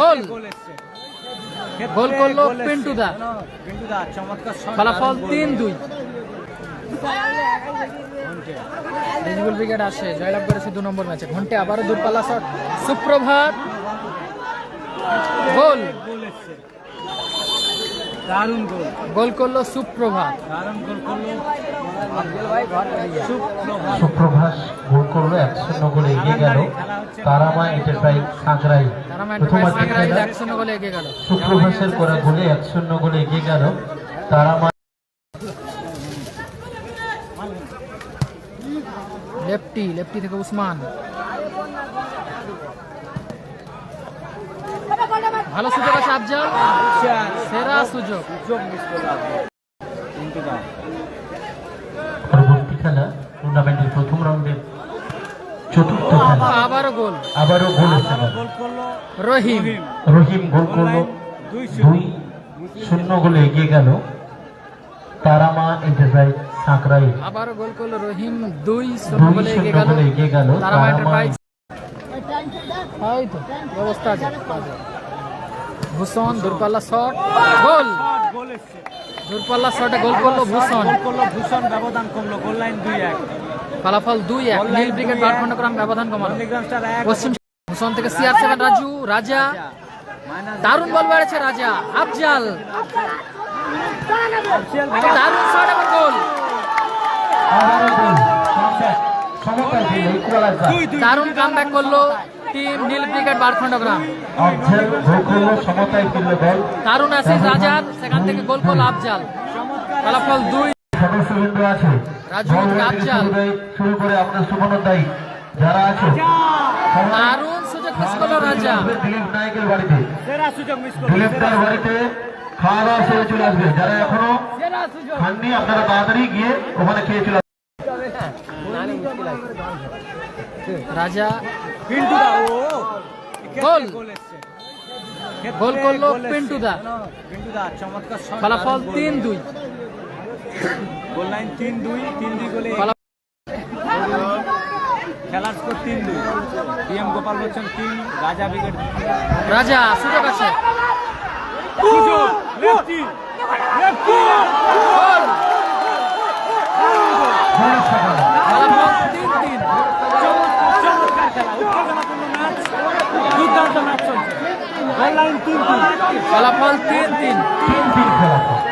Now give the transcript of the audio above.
গোল। গোল করল ফলাফল তিন। দুই। রিজবুল আসে জয়লাভ করেছে দু নম্বর ম্যাচে ঘন্টে আবারও দূরপাল্লা শট সুপ্রভাত গোল দারুণ গোল গোল করল সুপ্রভাত দারুণ গোল করল সুপ্রভাত। সুপ্রভাস গোল করল এক শূন্য গোলে এগিয়ে গেল। তারামা এন্টারপ্রাইজ সাঁকরাই সুপ্রভাসের করা গোলে এক শূন্য গোলে এগিয়ে গেল। তারামা লেফটি লেফটি থেকে উসমান। ভালো সুযোগ আছে আফজাল। সেরা সুযোগ। সুযোগ মিস করল আবারও গোল। আবারও গোল রহিম। রহিম। গোল করল। দুই শূন্য। গোলে এগিয়ে গেল। তারামা এন্টারপ্রাইজ সাঁকরাই। আবারও গোল করল রহিম। দুই শূন্য গোলে এগিয়ে গেল। এগিয়ে গেল। তারা তারামা এন্টারপ্রাইজ। এই তো ব্যবস্থা আছে। ভূষণ দূরপাল্লা শট গোল। গোল এসছে। দূরপাল্লা শটে গোল করল ভূষণ গোল করল ভূষণ ব্যবধান কমলো গোল লাইন দুই এক ফলাফল দুই এক নীল ব্রিগেড বারখণ্ডগ্রাম ব্যবধান কমালো পশ্চিম ভূষণ থেকে সিআর সেভেন রাজু রাজা দারুণ বল বেড়েছে রাজা আফজাল দারুণ শট এবং গোল দারুণ কামব্যাক করল টিম নীল ব্রিগেড ফিরল গোল দারুণ আসিস রাজার। সেখান থেকে গোল করল আফজাল। ফলাফল দুই। সদস্যবৃন্দ আছে। রাজু, আফজাল। শুরু করে- আপনার সুমনদায়ী যারা আছে দারুণ সুযোগ মিস করল রাজা। দিলীপ নায়কের বাড়িতে। সেরা সুযোগ মিস করল দিলীপ তার বাড়িতে খাওয়া দাওয়া সেরে চলে আসবে। যারা এখনও খাননি আপনারা তাড়াতাড়ি গিয়ে ওখানে খেয়ে চলে রাজা পিন্টু দা ও গোল। গোল এসছে। গোল করল পিন্টু দা। পিন্টু দা চমৎকার shot, ফলাফল দারুণ গোল। তিন দুই। গোল লাইন তিন দুই তিন দুই গোলে খেলার স্কোর তিন দুই। ডিএম গোপাল বচ্চন তিন রাজা ব্রিগেড রাজা সুযোগ আছে। সুযোগ লেফটি লেফটি। গোল ফলাফল তিন তিন। তিন তিন ফলাফল